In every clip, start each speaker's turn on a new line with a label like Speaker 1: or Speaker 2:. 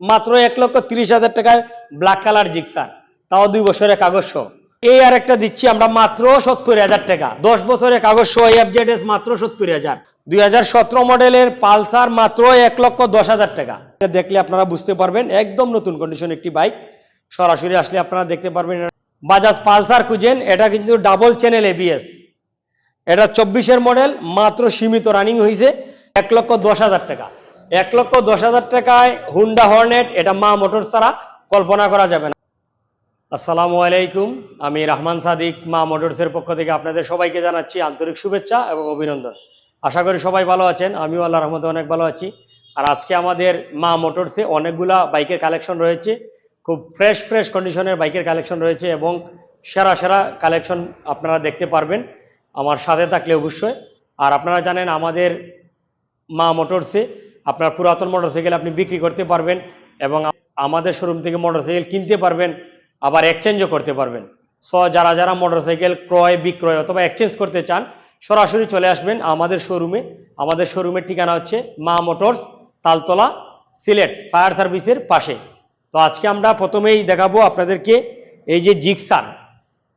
Speaker 1: মাত্র এক লক্ষ তিরিশ হাজার টাকায় ব্ল্যাক কালার জিক্সার। তাও দুই বছরের কাগজ সহ। এই আর একটা দিচ্ছি আমরা মাত্র সত্তর হাজার টাকা। দশ বছরের কাগজ সহ এফজেডএস মাত্র সত্তর হাজার। দুই হাজার সতেরো মডেলের পালসার মাত্র এক লক্ষ দশ হাজার টাকা। দেখলে আপনারা বুঝতে পারবেন, একদম নতুন কন্ডিশন একটি বাইক সরাসরি আসলে আপনারা দেখতে পারবেন বাজাজ পালসার খুঁজেন, এটা কিন্তু ডাবল চ্যানেল এবিএস এটা চব্বিশের মডেল, মাত্র সীমিত রানিং হয়েছে এক লক্ষ দশ হাজার টাকা। এক লক্ষ দশ হাজার টাকায় হুন্ডা হর্নেট এটা মা মোটর ছাড়া কল্পনা করা যাবে না। আসসালামু আলাইকুম, আমি রহমান সাদিক, মা মোটরসের পক্ষ থেকে আপনাদের সবাইকে জানাচ্ছি আন্তরিক শুভেচ্ছা এবং অভিনন্দন। আশা করি সবাই ভালো আছেন, আমিও আল্লাহ রহমতে অনেক ভালো আছি। আর আজকে আমাদের মা মোটরসে অনেকগুলা বাইকের কালেকশন রয়েছে, খুব ফ্রেশ ফ্রেশ কন্ডিশনের বাইকের কালেকশন রয়েছে এবং সেরা সেরা কালেকশন আপনারা দেখতে পারবেন আমার সাথে থাকলে অবশ্যই। আর আপনারা জানেন আমাদের মা মোটরসে আপনার পুরাতন মোটরসাইকেল আপনি বিক্রি করতে পারবেন এবং আমাদের শোরুম থেকে মোটরসাইকেল কিনতে পারবেন, আবার এক্সচেঞ্জও করতে পারবেন। সো যারা যারা মোটরসাইকেল ক্রয়, বিক্রয় অথবা এক্সচেঞ্জ করতে চান, সরাসরি চলে আসবেন আমাদের শোরুমে আমাদের শোরুমের ঠিকানা হচ্ছে মা মোটরস, তালতলা, সিলেট, ফায়ার সার্ভিসের পাশে। তো, আজকে আমরা প্রথমেই দেখাবো আপনাদেরকে এই যে জিক্সার।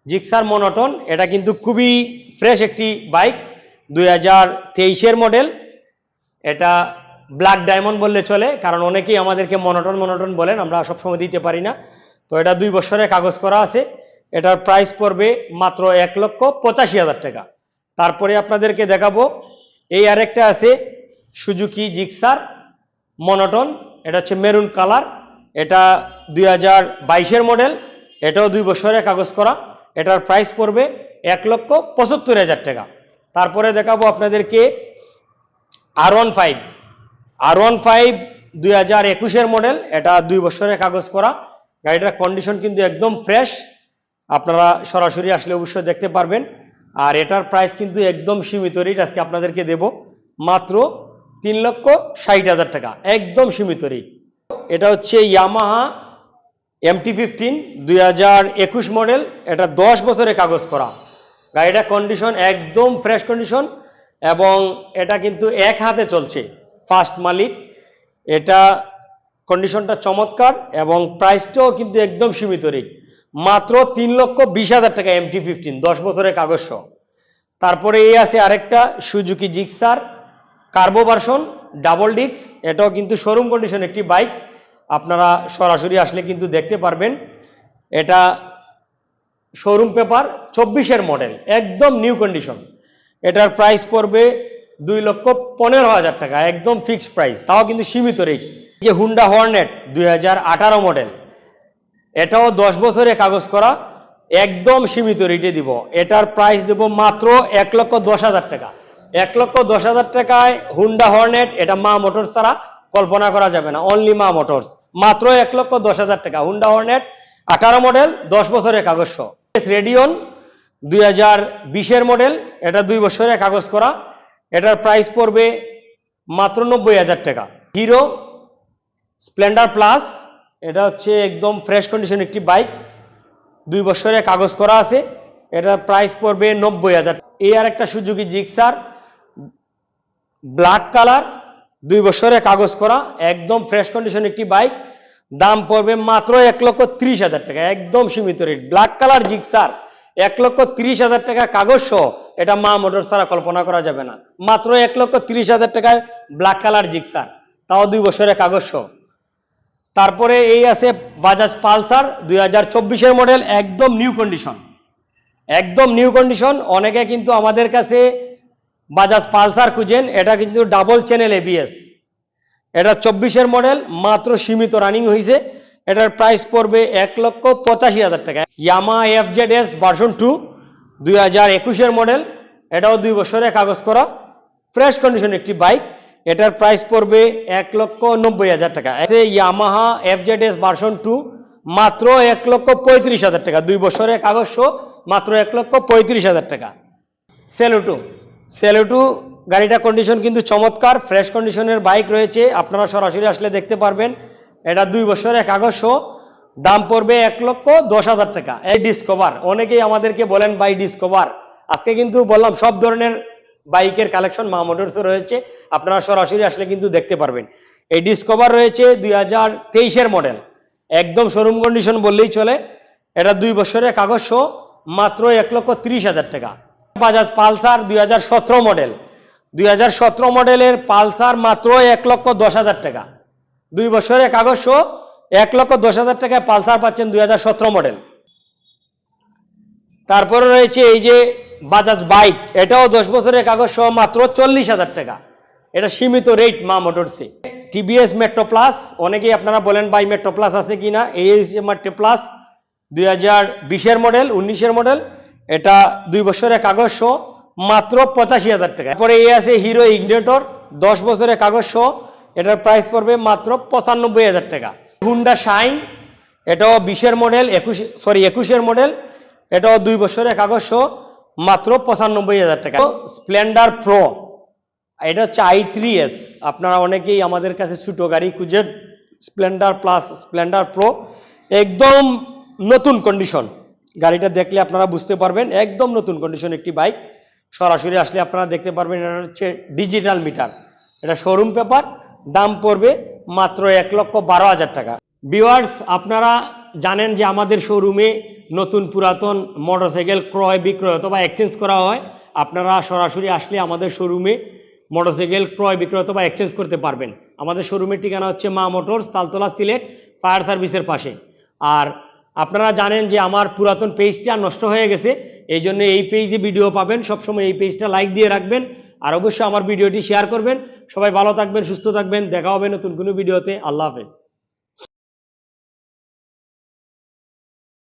Speaker 1: জিক্সার মনোটন, এটা কিন্তু খুবই ফ্রেশ একটি বাইক দুই হাজার মডেল এটা ব্ল্যাক ডায়মন্ড বললে চলে, কারণ অনেকেই আমাদেরকে মনোটন মনোটন বলেন, আমরা সবসময় দিতে পারি না। তো এটা দুই বছরের কাগজ করা আছে। এটার প্রাইস পড়বে মাত্র এক লক্ষ পঁচাশি হাজার টাকা। তারপরে আপনাদেরকে দেখাবো, এই আরেকটা আছে সুজুকি জিক্সার মনোটন এটা হচ্ছে মেরুন কালার এটা দুই হাজার বাইশের মডেল এটাও দুই বছরের কাগজ করা। এটার প্রাইস পড়বে এক লক্ষ পঁচাত্তর হাজার টাকা। তারপরে দেখাবো আপনাদেরকে আর ওয়ান ফাইভ আর ওয়ান ফাইভ দুই হাজার একুশের মডেল এটা দুই বছরের কাগজ করা। গাড়িটার কন্ডিশন কিন্তু একদম ফ্রেশ আপনারা সরাসরি আসলে অবশ্যই দেখতে পারবেন। আর এটার প্রাইস কিন্তু একদম সীমিত রেট আজকে আপনাদেরকে দেব। মাত্র তিন লক্ষ ষাট হাজার টাকা। একদম সীমিত রেট এটা হচ্ছে ইয়ামাহা এমটি ফিফটিন দুই হাজার একুশ মডেল এটা দশ বছরের কাগজ করা। গাড়িটার কন্ডিশন একদম ফ্রেশ কন্ডিশন এবং এটা কিন্তু এক হাতে চলছে। ফার্স্ট মালিক। এটা কন্ডিশনটা চমৎকার এবং প্রাইসটাও কিন্তু একদম সীমিত রেট মাত্র তিন লক্ষ বিশ হাজার টাকা এমটি ফিফটিন দশ বছরের কাগজ সহ। তারপরে এই আছে আরেকটা Suzuki Gixxer carbo version double ডিক্স এটাও কিন্তু শোরুম কন্ডিশন একটি বাইক আপনারা সরাসরি আসলে কিন্তু দেখতে পারবেন। এটা শোরুম পেপার চব্বিশের মডেল একদম নিউ কন্ডিশন এটার প্রাইস পড়বে দুই লক্ষ পনেরো হাজার টাকা, একদম ফিক্সড প্রাইস তাও কিন্তু সীমিত রেট যে হুন্ডা হর্নেট দুই হাজার আঠারো মডেল এটাও দশ বছরে কাগজ করা, একদম সীমিত রেটে দিব। এটার প্রাইস দেব মাত্র এক লক্ষ দশ হাজার টাকা। এক লক্ষ দশ হাজার টাকায় হুন্ডা হর্নেট এটা মা মোটরস ছাড়া কল্পনা করা যাবে না অনলি মা মোটরস মাত্র এক লক্ষ দশ হাজার টাকা হুন্ডা হর্নেট আঠারো মডেল দশ বছরের কাগজ। রেডিয়ন দুই হাজার বিশের মডেল এটা দুই বছরের কাগজ করা। এটার প্রাইস পড়বে মাত্র নব্বই হাজার টাকা। হিরো স্প্লেন্ডার প্লাস এটা হচ্ছে একদম ফ্রেশ কন্ডিশন একটি বাইক দুই বছরের কাগজ করা আছে, এটার প্রাইস পড়বে নব্বই হাজার এই আর একটা সুযোগী জিক্সার ব্ল্যাক কালার দুই বছরের কাগজ করা, একদম ফ্রেশ কন্ডিশন একটি বাইক দাম পড়বে মাত্র এক লক্ষ ত্রিশ হাজার টাকা, একদম সীমিত রেট ব্ল্যাক কালার জিক্সার, এক লক্ষ তিরিশ হাজার টাকা কাগজ সহ। এটা মা মোটর ছাড়া কল্পনা করা যাবে না। মাত্র এক লক্ষ তিরিশ হাজার টাকায় ব্ল্যাক কালার জিক্সার তাও দুই বছরের কাগজ। তারপরে এই আছে বাজাজ পালসার দুই হাজার চব্বিশের মডেল একদম নিউ কন্ডিশন একদম নিউ কন্ডিশন অনেকে কিন্তু আমাদের কাছে বাজাজ পালসার খুঁজেন। এটা কিন্তু ডাবল চ্যানেল এবিএস এটা চব্বিশের মডেল মাত্র সীমিত রানিং হয়েছে এটার প্রাইস পড়বে এক লক্ষ পঁচাশি হাজার টাকা Yamaha F Z S version two দুই হাজার একুশের মডেল এটাও দুই বছরের কাগজ করা। ফ্রেশ কন্ডিশন একটি বাইক এটার প্রাইস পড়বে এক লক্ষ নব্বই হাজার টাকা। আছে Yamaha F Z S version two মাত্র এক লক্ষ পঁয়ত্রিশ হাজার টাকা। দুই বছরের কাগজ সহ মাত্র এক লক্ষ পঁয়ত্রিশ হাজার টাকা। সেলোটু সেলোটু গাড়িটা কন্ডিশন কিন্তু চমৎকার। ফ্রেশ কন্ডিশনের বাইক রয়েছে। আপনারা সরাসরি আসলে দেখতে পারবেন। এটা দুই বছরের কাগজ সহ দাম পড়বে এক লক্ষ দশ হাজার টাকা। এই ডিসকভার অনেকেই আমাদেরকে বলেন বাই ডিসকভার আজকে কিন্তু বললাম সব ধরনের বাইকের কালেকশন মা মোটরসে রয়েছে। আপনারা সরাসরি আসলে কিন্তু দেখতে পারবেন। এই ডিসকভার রয়েছে দুই হাজার তেইশের মডেল একদম শোরুম কন্ডিশন বললেই চলে। এটা দুই বছরের কাগজ শো মাত্র এক লক্ষ তিরিশ হাজার টাকা। বাজাজ পালসার দুই হাজার সতেরো মডেল দুই হাজার সতেরো মডেলের পালসার মাত্র এক লক্ষ দশ হাজার টাকা। দুই বছরের কাগজ শো এক লক্ষ দশ হাজার টাকায় পালসার পাচ্ছেন দুই হাজার সতেরো মডেল তারপরে রয়েছে এই যে বাজাজ বাইক, এটাও দশ বছরের কাগজ সহ মাত্র চল্লিশ হাজার টাকা। এটা সীমিত রেট মা মোটরসে। টিভিএস মেট্রো প্লাস অনেকেই আপনারা বলেন ভাই মেট্রো প্লাস আছে কিনা এই হচ্ছে মেট্রো প্লাস দুই হাজার বিশের মডেল উনিশের মডেল এটা দুই বছরের কাগজ সহ মাত্র পঁচাশি হাজার টাকা। তারপরে এই আছে হিরো ইগনেটর দশ বছরের কাগজ সহ, এটার প্রাইস পড়বে মাত্র পঁচানব্বই হাজার টাকা। হুন্ডা শাইন এটাও বিশের মডেল একুশ সরি একুশের মডেল এটাও দুই বছরের কাগজ সহ মাত্র পঁচানব্বই হাজার টাকা। স্প্লেন্ডার প্রো এটা হচ্ছে আই থ্রি এস আপনারা অনেকেই আমাদের কাছে ছোটো গাড়ি খুঁজে স্প্লেন্ডার প্লাস স্প্লেন্ডার প্রো একদম নতুন কন্ডিশন গাড়িটা দেখলে আপনারা বুঝতে পারবেন, একদম নতুন কন্ডিশন একটি বাইক সরাসরি আসলে আপনারা দেখতে পারবেন এটা হচ্ছে ডিজিটাল মিটার এটা শোরুম পেপার দাম পড়বে মাত্র এক লক্ষ বারো হাজার টাকা। ভিওয়ার্স আপনারা জানেন যে আমাদের শোরুমে নতুন পুরাতন মোটরসাইকেল ক্রয় বিক্রয় অথবা এক্সচেঞ্জ করা হয়। আপনারা সরাসরি আসলে আমাদের শোরুমে মোটরসাইকেল ক্রয় বিক্রয় অথবা এক্সচেঞ্জ করতে পারবেন। আমাদের শোরুমের ঠিকানা হচ্ছে মা মোটরস, তালতলা, সিলেট, ফায়ার সার্ভিসের পাশে। আর আপনারা জানেন যে আমার পুরাতন পেজটা নষ্ট হয়ে গেছে, এই জন্য এই পেজে ভিডিও পাবেন। সবসময় এই পেজটা লাইক দিয়ে রাখবেন আর অবশ্যই আমার ভিডিওটি শেয়ার করবেন। সবাই ভালো থাকবেন, সুস্থ থাকবেন। দেখা হবে নতুন কোনো ভিডিওতে আল্লাহ হাফেজ।